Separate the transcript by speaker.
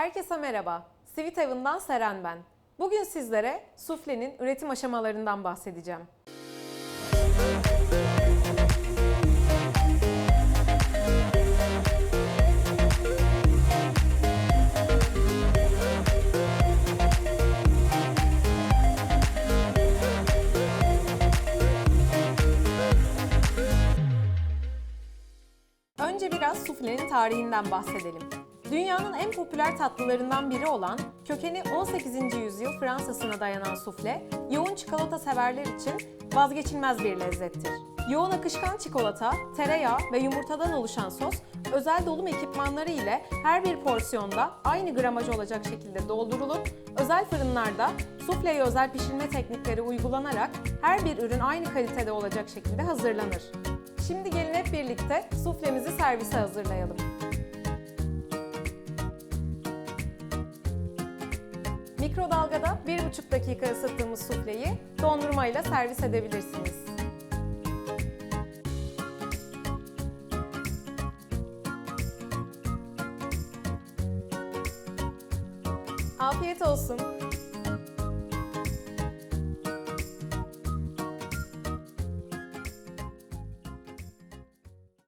Speaker 1: Herkese merhaba. Sweet Heaven'dan Seren ben. Bugün sizlere suflenin üretim aşamalarından bahsedeceğim. Önce biraz suflenin tarihinden bahsedelim. Dünyanın en popüler tatlılarından biri olan, kökeni 18. yüzyıl Fransa'sına dayanan sufle, yoğun çikolata severler için vazgeçilmez bir lezzettir. Yoğun akışkan çikolata, tereyağı ve yumurtadan oluşan sos, özel dolum ekipmanları ile her bir porsiyonda aynı gramaj olacak şekilde doldurulup, özel fırınlarda sufleye özel pişirme teknikleri uygulanarak her bir ürün aynı kalitede olacak şekilde hazırlanır. Şimdi gelin hep birlikte suflemizi servise hazırlayalım. Mikrodalgada 1,5 dakika ısıttığımız sufleyi dondurmayla servis edebilirsiniz. Afiyet olsun.